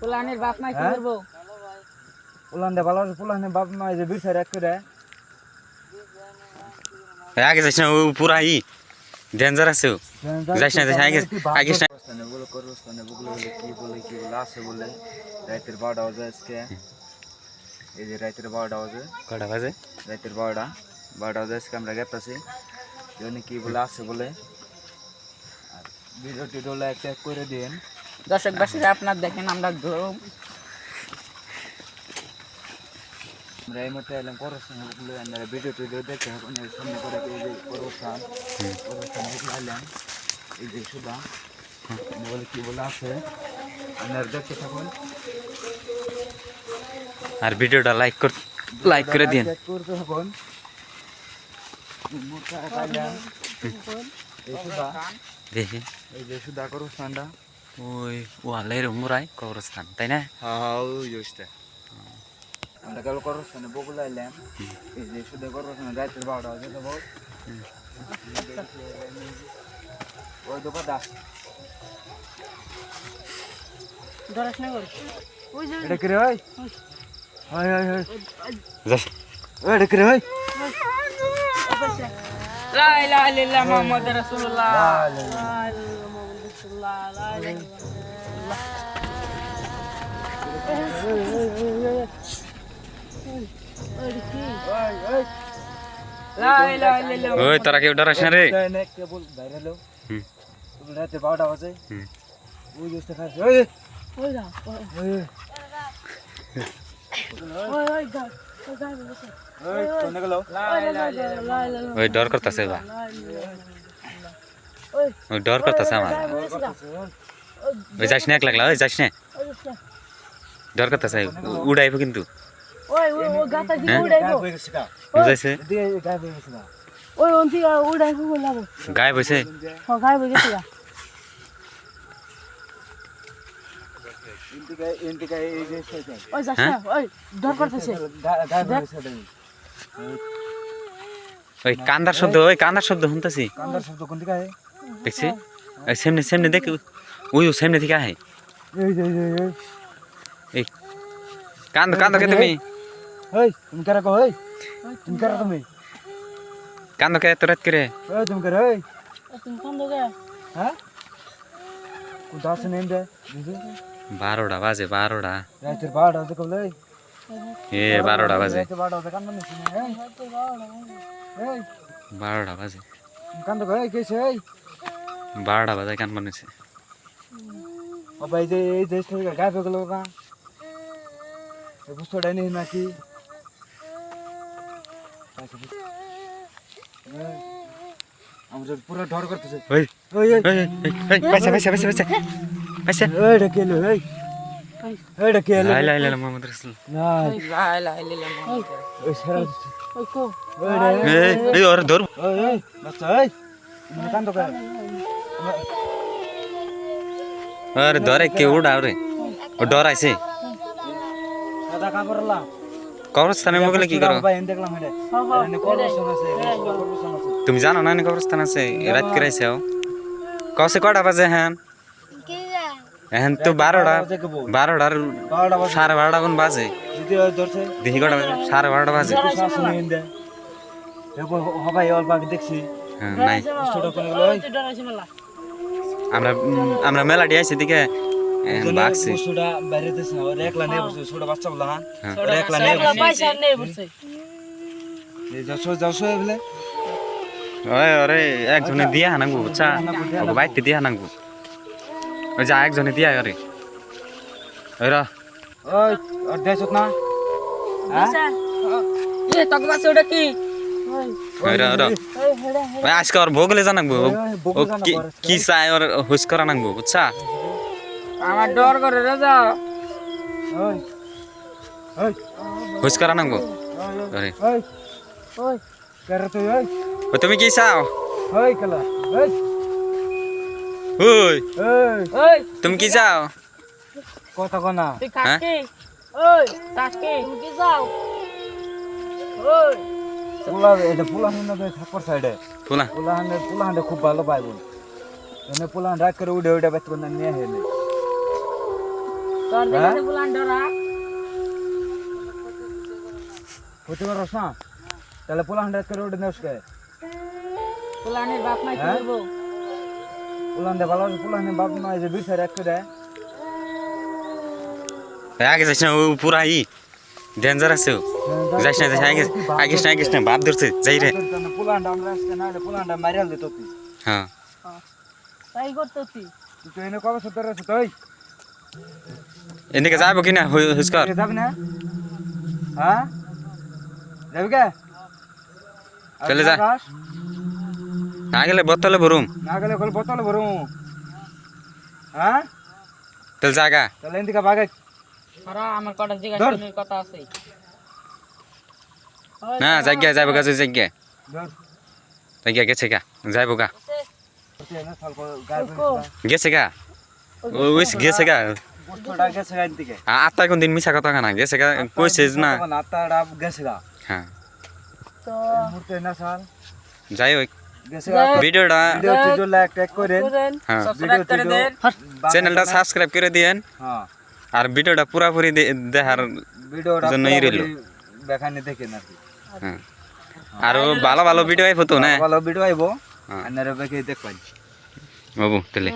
পোলানের বাপ মা কি? করব পোলান দে ভালো পোলান বাপ মা যে বির সাইড করে। আগে যাইস না ও পুরা ই। ডেঞ্জার আছে ও। না, যাইস আগে- আগে যাইস না। বলে করস্তানে বলে বলে কি বলে কি বলে আছে বলে। রাতের বারোটা বাজে আজকে। এই যে রাতের বারোটা বাজে। কটা বাজে? রাতের বারোটা বারোটা বাজে আজকে আমরা গেতাছি। জন্য কি বলে আছে বলে। ভিডিওটি ডোলে একটা করে দিন দর্শক বাসীরা আপনার দেখেন আমরা ধরুন আমরা এই এলাম আমরা ভিডিও টিডিও দেখে এখন এর সামনে করে এই যে বলে এলাম। এই যে সুদা বলে কি বলে আছে? আপনারা দেখতে থাকুন। আর ভিডিওটা লাইক কর লাইক করে দিন। করতে থাকুন। মোটা এই সুদা দেখি। এই যে সুদা করস্তানটা ওই ওয়ালের মুরাই কবরস্থান তাই না ওই ওইটা আমরা গেল করস্তানে বগুলা এলাম এই যে সুদা করস্তানে রাতের বারোটা বাজে যাব ওই দোকানটা ধরাস না কর ওই যে এটা কিরে ভাই হাই হাই হাই যাস ওই এটা কিরে ভাই লা ইলাহা ইল্লাল্লাহ মুহাম্মাদুর রাসূলুল্লাহ লা লা ইলাহা ইলাহা ইল্লাল্লাহ মুহাম্মাদুর রাসূলুল্লাহ লা ইলাহা ইল্লাল্লাহ লা ইলাহা ইল্লাল্লাহ ওই তোরা কেউ ডরাস না রে কেবল বাইরে লো হুম। রাতে বারোটা বাজে হুম। ওই যে খাচ্ছে ওই ওই যা ওই ওই ওই ওই যা ওই যা ওই কোনে গেল লা ইলাহা ইল্লাল্লাহ লা ইলাহা ইল্লাল্লাহ ওই ডর করতেছে বা লা ইলাহা ইল্লাল্লাহ ওই ওই ডর করতেছে আমার। ওই যাস না এক লাগলা ওই যাস না। ডর করতেছে উড়াইব কিন্তু। হ্যাঁ? গায়ে বসে ওই। হয়ে ওই কান্দার শব্দ ওই কান্দার শব্দ শুনতেছি। কান্দার শব্দ কোন দিকে দেখছি ওই সামনে সামনে দেখ ওই ও সামনে থেকে আহে এই যে এই যে এই। এই কান্দ কান্দ কে তুমি এই তুমি কারা কো এই। তুমি কারা তুমি কান্দ কে এত রাত করে এই তুমি কারা এই। তুমি কোন দগে হ্যাঁ কোন দাস নেম দে বুঝলি বারোটা বাজে বারোটা রাতের বারোটা বাজে কবলে এ বারোটা বাজে রাতের বারোটা বাজে কান্দ নিছি এই এই বারোটা বাজে কান্দ কো এই কেছে এই বারোটা বাজে কান বানিয়েছে যে এই দেশ থেকে গায়ে হয়ে গেল না বুঝতে নেই নাকি। আমরা পুরো ডর করতেছে। ওই ওই ওই। পয়সা পয়সা পয়সা পয়সা পয়সা লাই লাই লাই মোহাম্মদ রাসূল। ওই সারা ওই কো। ওই এই এই ওর ধর। ওই ওই বাচ্চা এই করে। আরে ধরে কে উড়া রে ও ডর আইছে। সাদা কাপড় লা কবরস্থানে মগলে কি করো? আছে আছে তুমি জানো না কবরস্থান আছে? রাত করে আইছে কসে কটা বাজে হ্যাঁ এখন তো বারোটা। বারোটার বারোটা সাড়ে বারোটা কোন বাজে। দেখি কটা বাজে? সাড়ে বারোটা বাজে। দেখছি হ্যাঁ, নাই। আমরা আমরা মেলাটি আইছি দিকে বাঘছি বস্তুটা বাইরে দিছে না ওর একলা নেই বসে ছোট বাচ্চা বলা হ্যাঁ? হ্যাঁ। ওর একলা নেই বসে। পয়সা বলছে এই যাও যাও সে বলে। ওই ওরে একজনে দিয়া হানাঙ্গু বুঝছা? ওকে বাইতে দিয়া হানাঙ্গু। ওই যা একজনে দিয়া ওরে। ওই র। ওই আর দেশ না। হ্যাঁ? এ বাসে কি? ওই। ওই আজকে ওর ভোগলে জানাকবো ও কি- কি চাই ওর হুস করা নাকবো বুঝছা? আমার ডর করে রে যাও। ওই ওই হুস করা নাকবো ওই ওরে ওই ওই কেরে তুই ওই ও তুমি কি চাও? ওই কেলা ওই ওই ওই ওই তুমি কি চাও? কথা কনা তুই ওই খাস তুমি কি ওই পোলা এটা পোলা হান্ডা দেয় থাকর সাইডে ফুলা পোলা হান্ডা পোলা হান্ডা খুব ভালো পাইব এনে পোলা রাত করে উঠে উঠে ব্যস্ত করে নিয়ে হেলে তোর হ্যাঁ? দেখে বুলান ডরা হতে পারস না? তাহলে পোলা হান্ড্রেড করে উঠে নেস কে বুলানের বাপ মা কি হ্যাঁ? পোলান দে ভালো পোলান বাপ নয় যে বিছার এক করে। আগে যাইস পুরা ই ডেঞ্জার আছে ও যাইস না যাইস না, আগে আগে না আগে না বাপ ধরছে যাই রে পোলান্ডা আমরা আজকে না পোলান্ডা মারিয়াল দিত তুই হ্যাঁ তাই করতো তুই তুই তো এনে কবে সত্তর আছে তুই এদিকে যাব কিনা হুস্কর এ যাবি না হ্যাঁ যাবি কে আর চলে যা। আকাশ? না গেলে বোতলে ভরুম না গেলে কল বোতল ভরু হ্যাঁ তাহলে জাগা তাহলে এদিকে বাগে ওরা আমার কটা। জিজ্ঞাসা কথা আছে। না জায়গা যাব গা জায়গা জায়গা গেছে গা যাইবো গা? গেছে? গা। ওই গেছে গা। পোস্টটা গেছে গায় দিকে আত্মা কোন দিন মিছা কথা না গেছে গা কইছে না। গেছে গা। হ্যাঁ। তো মুহূর্তে না সাল যাই হোক। ভিডিওটা ভিডিও টিডিও লাইক ট্যাগ করেন। করেন। হ্যাঁ। সাবস্ক্রাইব করে চ্যানেলটা সাবস্ক্রাইব করে দিয়েন। হ্যাঁ। আর ভিডিওটা পুরাপুরি দেখার ভিডিওটা জন্যই রইল। দেখানি দেখেন আর কি। হ্যাঁ। আরও ভালো ভালো ভিডিও আইব তো না? ভালো ভিডিও আইবো। আর আপনারা দেখে দেখবেন। বাবু তাহলে।